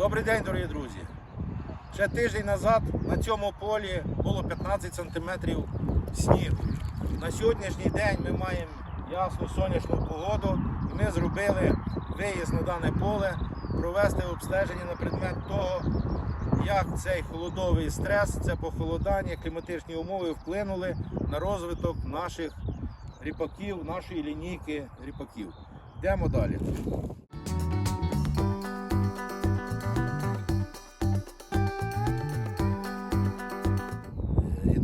Добрий день, дорогі друзі. Ще тиждень назад на цьому полі було 15 сантиметрів снігу. На сьогоднішній день ми маємо ясну сонячну погоду і ми зробили виїзд на дане поле, провести обстеження на предмет того, як цей холодовий стрес, це похолодання, кліматичні умови вплинули на розвиток наших ріпаків, нашої лінійки ріпаків. Йдемо далі.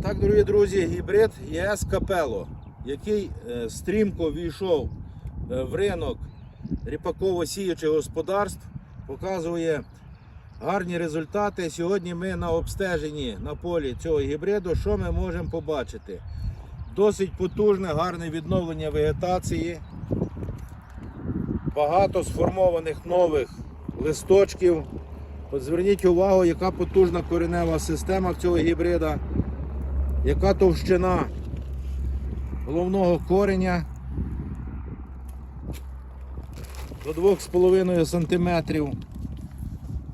Так, дорогі друзі, гібрид ЄС Капело, який е, стрімко війшов е, в ринок ріпаково-сіючих господарств, показує гарні результати. Сьогодні ми на обстеженні на полі цього гібриду, що ми можемо побачити? Досить потужне, гарне відновлення вегетації, багато сформованих нових листочків. От зверніть увагу, яка потужна коренева система в цього гібрида, яка товщина головного кореня до 2,5 см.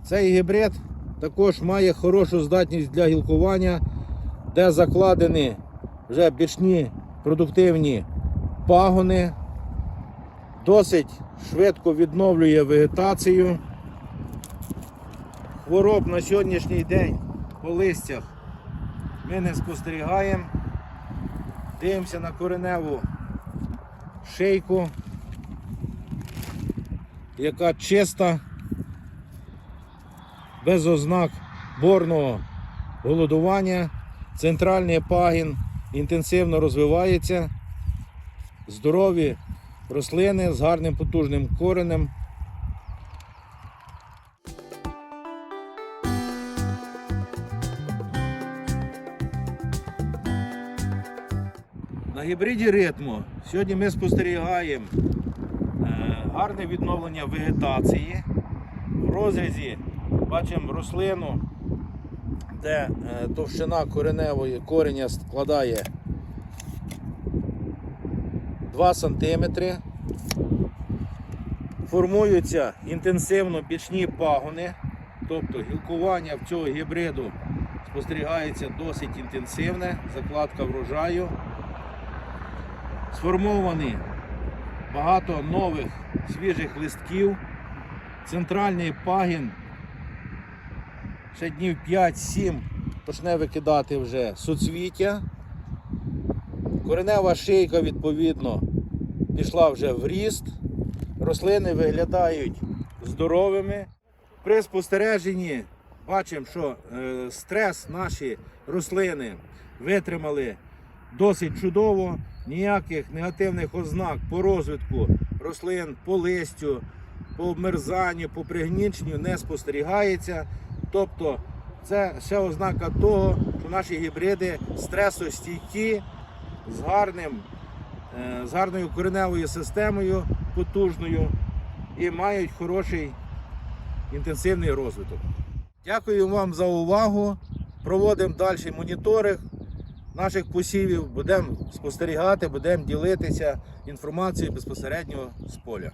Цей гібрид також має хорошу здатність для гілкування, де закладені вже бічні продуктивні пагони, досить швидко відновлює вегетацію. Хвороб на сьогоднішній день по листях ми не спостерігаємо. Дивимося на кореневу шийку, яка чиста, без ознак борного голодування. Центральний пагін інтенсивно розвивається. Здорові рослини з гарним потужним коренем. На гібриді ритму сьогодні ми спостерігаємо е, гарне відновлення вегетації. В розрізі бачимо рослину, де е, товщина кореневої кореня складає 2 см. Формуються інтенсивно бічні пагони, тобто гілкування в цього гібриду спостерігається досить інтенсивне, закладка врожаю. Сформовані багато нових свіжих листків. Центральний пагін ще днів 5-7 почне викидати вже суцвіття. Коренева шийка, відповідно, пішла вже в ріст. Рослини виглядають здоровими. При спостереженні бачимо, що е, стрес наші рослини витримали досить чудово. Ніяких негативних ознак по розвитку рослин, по листю, по обмерзанню, по пригніченню не спостерігається. Тобто це ще ознака того, що наші гібриди стресостійкі, з, гарним, е, з гарною кореневою системою, потужною і мають хороший інтенсивний розвиток. Дякую вам за увагу. Проводимо далі моніторинг наших посівів, будемо спостерігати, будемо ділитися інформацією безпосередньо з поля.